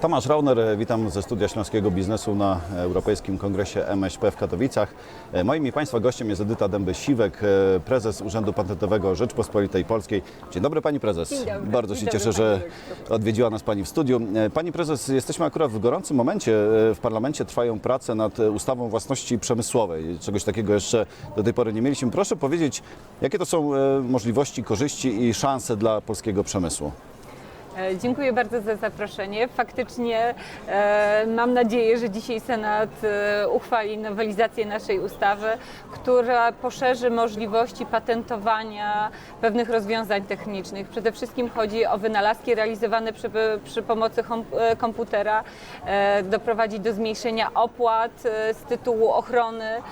Tomasz Rauner, witam ze studia Śląskiego Biznesu na Europejskim Kongresie MŚP w Katowicach. Moim i Państwa gościem jest Edyta Dęby-Siwek, prezes Urzędu Patentowego Rzeczpospolitej Polskiej. Dzień dobry Pani Prezes. Dzień dobry. Bardzo się cieszę, że odwiedziła nas Pani w studiu. Pani Prezes, jesteśmy akurat w gorącym momencie. W parlamencie trwają prace nad ustawą własności przemysłowej. Czegoś takiego jeszcze do tej pory nie mieliśmy. Proszę powiedzieć, jakie to są e, możliwości, korzyści i szanse dla polskiego przemysłu? E, Dziękuję bardzo za zaproszenie. Faktycznie e, mam nadzieję, że dzisiaj Senat e, uchwali nowelizację naszej ustawy, która poszerzy możliwości patentowania pewnych rozwiązań technicznych. Przede wszystkim chodzi o wynalazki realizowane przy, przy pomocy komputera, doprowadzi do zmniejszenia opłat z tytułu ochrony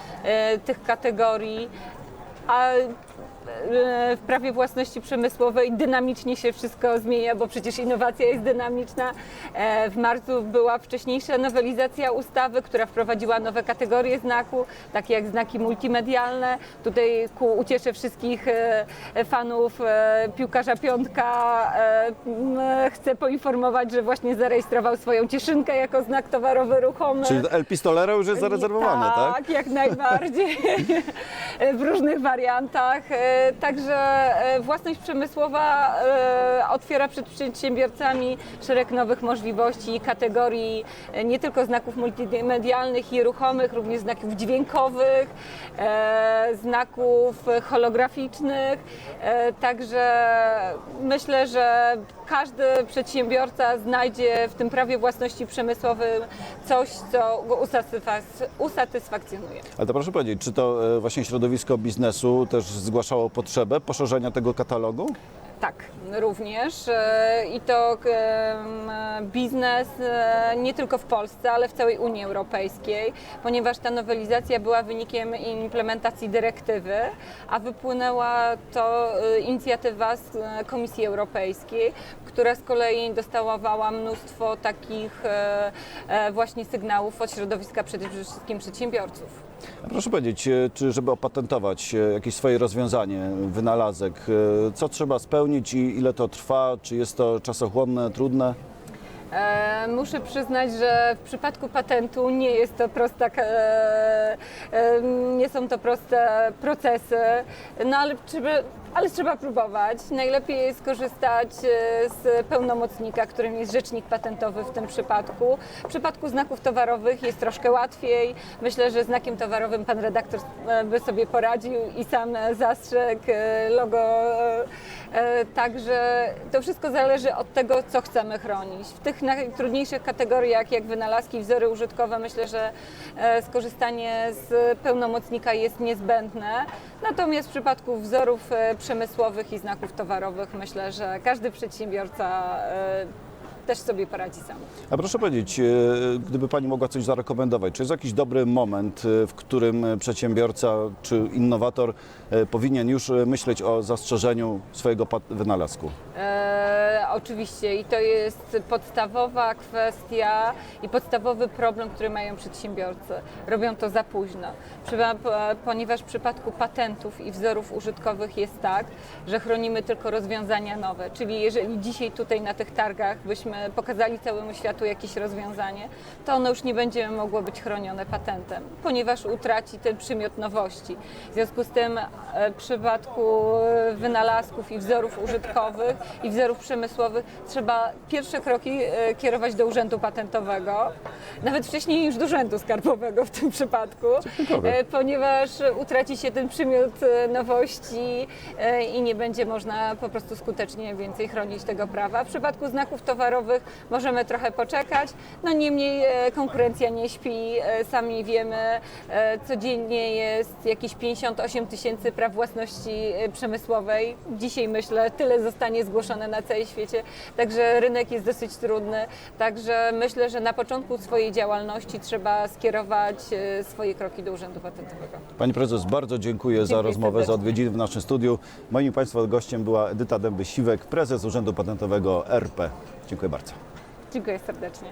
tych kategorii. A e, w prawie własności przemysłowej dynamicznie się wszystko zmienia, bo przecież innowacja jest dynamiczna. E, W marcu była wcześniejsza nowelizacja ustawy, która wprowadziła nowe kategorie znaku, takie jak znaki multimedialne. Tutaj ku uciesze wszystkich e, fanów piłkarza Piątka chcę poinformować, że właśnie zarejestrował swoją cieszynkę jako znak towarowy ruchomy. Czyli El Pistolero już jest zarezerwowane, tak? Tak, jak najbardziej. w różnych wariantach. E, Także e, własność przemysłowa e, otwiera przed przedsiębiorcami szereg nowych możliwości, kategorii e, nie tylko znaków multimedialnych i ruchomych, również znaków dźwiękowych, znaków holograficznych. Także myślę, że każdy przedsiębiorca znajdzie w tym prawie własności przemysłowym coś, co go usatysfak- usatysfakcjonuje. Ale to proszę powiedzieć, czy to właśnie środowisko biznesu też zgłaszało potrzebę poszerzenia tego katalogu? Tak, również. E, I to biznes e, nie tylko w Polsce, ale w całej Unii Europejskiej, ponieważ ta nowelizacja była wynikiem implementacji dyrektywy, a wypłynęła to e, inicjatywa z Komisji Europejskiej, która z kolei dostawała mnóstwo takich właśnie sygnałów od środowiska przede wszystkim przedsiębiorców. Proszę powiedzieć, e, czy żeby opatentować e, jakieś swoje rozwiązanie, wynalazek, e, co trzeba spełnić i ile to trwa, czy jest to czasochłonne, trudne? Muszę przyznać, że w przypadku patentu nie jest to prosta, nie są to proste procesy, no ale trzeba, ale trzeba próbować. Najlepiej jest skorzystać e, z pełnomocnika, którym jest rzecznik patentowy w tym przypadku. W przypadku znaków towarowych jest troszkę łatwiej. Myślę, że znakiem towarowym pan redaktor e, by sobie poradził i sam zastrzegł e, logo. Także to wszystko zależy od tego, co chcemy chronić. W tych najtrudniejszych kategoriach, jak wynalazki, wzory użytkowe, myślę, że skorzystanie z pełnomocnika jest niezbędne. Natomiast w przypadku wzorów przemysłowych i znaków towarowych, myślę, że każdy przedsiębiorca e, też sobie poradzi sam. A proszę powiedzieć, e, gdyby Pani mogła coś zarekomendować, czy jest jakiś dobry moment, e, w którym przedsiębiorca czy innowator powinien już myśleć o zastrzeżeniu swojego wynalazku? E, oczywiście i to jest podstawowa kwestia i podstawowy problem, który mają przedsiębiorcy. Robią to za późno, ponieważ w przypadku patentów i wzorów użytkowych jest tak, że chronimy tylko rozwiązania nowe. Czyli jeżeli dzisiaj tutaj na tych targach byśmy pokazali całemu światu jakieś rozwiązanie, to ono już nie będzie mogło być chronione patentem, ponieważ utraci ten przymiot nowości. W związku z tym e, w przypadku e, wynalazków i wzorów użytkowych i wzorów przemysłowych trzeba pierwsze kroki e, kierować do Urzędu Patentowego, nawet wcześniej już do Urzędu Skarbowego w tym przypadku, ciekawe. e, ponieważ utraci się ten przymiot e, nowości i nie będzie można po prostu skutecznie więcej chronić tego prawa. W przypadku znaków towarowych możemy trochę poczekać, no niemniej konkurencja nie śpi, sami wiemy, codziennie jest jakieś 58 tysięcy praw własności przemysłowej. Dzisiaj myślę, tyle zostanie zgłoszone na całym świecie, także rynek jest dosyć trudny, także myślę, że na początku swojej działalności trzeba skierować e, swoje kroki do Urzędu Patentowego. Pani prezes, bardzo dziękuję, za Dziękuję rozmowę, za serdecznie. odwiedziny w naszym studiu. Moim Państwa gościem była Edyta Dęby-Siwek, prezes Urzędu Patentowego RP. Dziękuję bardzo. Dziękuję serdecznie.